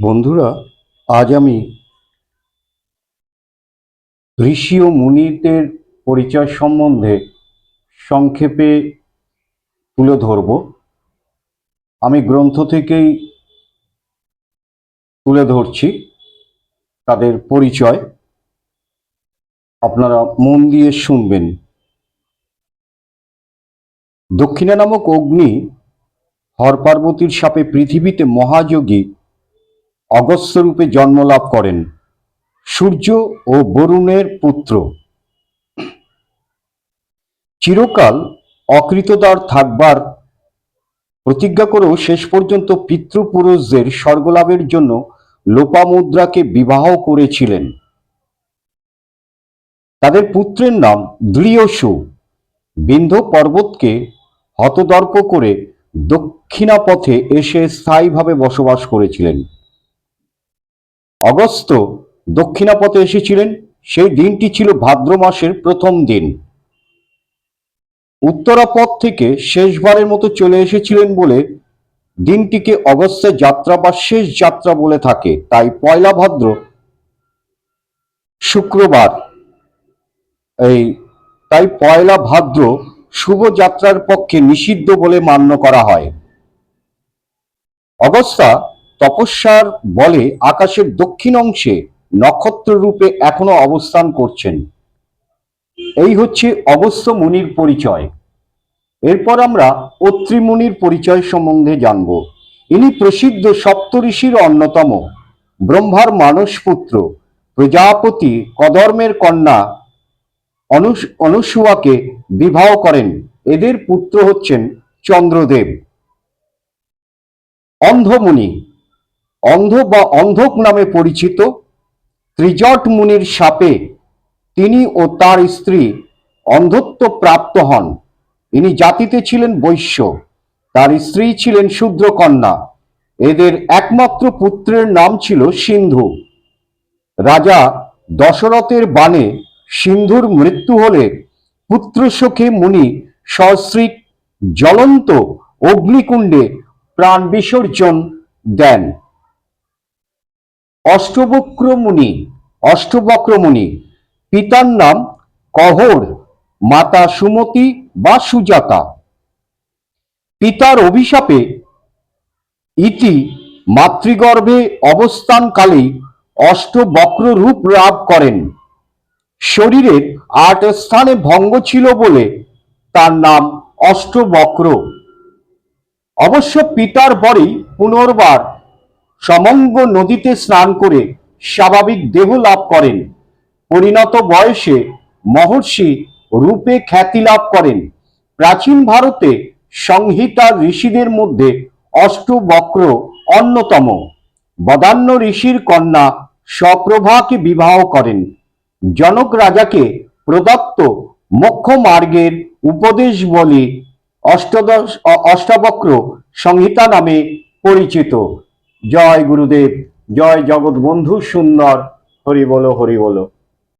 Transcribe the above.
বন্ধুরা, আজ আমি ঋষি ও মুনিদের পরিচয় সম্বন্ধে সংক্ষেপে তুলে ধরব। আমি গ্রন্থ থেকেই তুলে ধরছি তাদের পরিচয়। আপনারা মন দিয়ে শুনবেন। দক্ষিণা নামক অগ্নি হর পার্বতীর সাপে পৃথিবীতে মহাযোগী অগস্ত্য রূপে জন্মলাভ করেন। সূর্য ও বরুণের পুত্র। চিরকাল অকৃতদার থাকবার প্রতিজ্ঞা করেও শেষ পর্যন্ত পিতৃপুরুষদের স্বর্গলাভের জন্য লোপামুদ্রাকে বিবাহ করেছিলেন। তাদের পুত্রের নাম দৃঢ়সু। বিন্ধ পর্বতকে হতদর্প করে দক্ষিণাপথে এসে স্থায়ীভাবে বসবাস করেছিলেন। অগস্ত দক্ষিণাপথে এসেছিলেন, সেই দিনটি ছিল ভাদ্র মাসের প্রথম দিন। উত্তরাপথ থেকে শেষবারের মতো চলে এসেছিলেন বলে দিনটিকে অগস্ত্যের যাত্রা বা শেষ যাত্রা বলে থাকে। তাই পয়লা ভাদ্র শুক্রবার। এই, তাই পয়লা ভাদ্র শুভ যাত্রার পক্ষে নিষিদ্ধ বলে মান্য করা হয়। অগস্তা তপস্যার বলে আকাশের দক্ষিণ অংশে নক্ষত্র রূপে এখনও অবস্থান করছেন। এই হচ্ছে অগস্ত্য মুনির পরিচয়। এরপর আমরা অত্রিমুনির পরিচয় সম্বন্ধে জানব। ইনি প্রসিদ্ধ সপ্তঋষির অন্যতম ব্রহ্মার মানস পুত্র প্রজাপতি কদর্মের কন্যা অনুস অনুসুয়াকে বিবাহ করেন। এদের পুত্র হচ্ছেন চন্দ্রদেব। অন্ধমুনি অন্ধ বা অন্ধক নামে পরিচিত ত্রিজট মুনির সাপে তিনি ও তার স্ত্রী অন্ধত্ব প্রাপ্ত হন। ইনি জাতিতে ছিলেন বৈশ্য, তার স্ত্রী ছিলেন শূদ্রকন্যা। এদের একমাত্র পুত্রের নাম ছিল সিন্ধু। রাজা দশরথের বাণে সিন্ধুর মৃত্যু হলে পুত্রশোকে মুনি সস্ত্রীক জ্বলন্ত অগ্নিকুণ্ডে প্রাণ বিসর্জন দেন। অষ্টবক্র মুনি পিতার নাম কহর, মাতা সুমতি বা সুজাতা। পিতার অভিশাপে ইতি মাতৃগর্ভে অবস্থানকালেই অষ্টবক্র রূপ লাভ করেন। শরীরের আট স্থানে ভঙ্গ ছিল বলে তার নাম অষ্টবক্র। অবশ্য পিতার পরেই পুনর্বার সমঙ্গ নদীতে স্নান করে স্বাভাবিক দেহ লাভ করেন। পরিণত বয়সে মহর্ষি রূপে খ্যাতি লাভ করেন। প্রাচীন ভারতে সংহিতার ঋষিদের মধ্যে অষ্টবক্র অন্যতম। বদান্য ঋষির কন্যা সপ্রভাকে বিবাহ করেন। জনক রাজাকে প্রদত্ত মোক্ষ মার্গের উপদেশ বলি অষ্টদশ অষ্টাবক্র সংহিতা নামে পরিচিত। জয় গুরুদেব জয় জগৎ বন্ধু সুন্দর হরি বলো হরি বলো।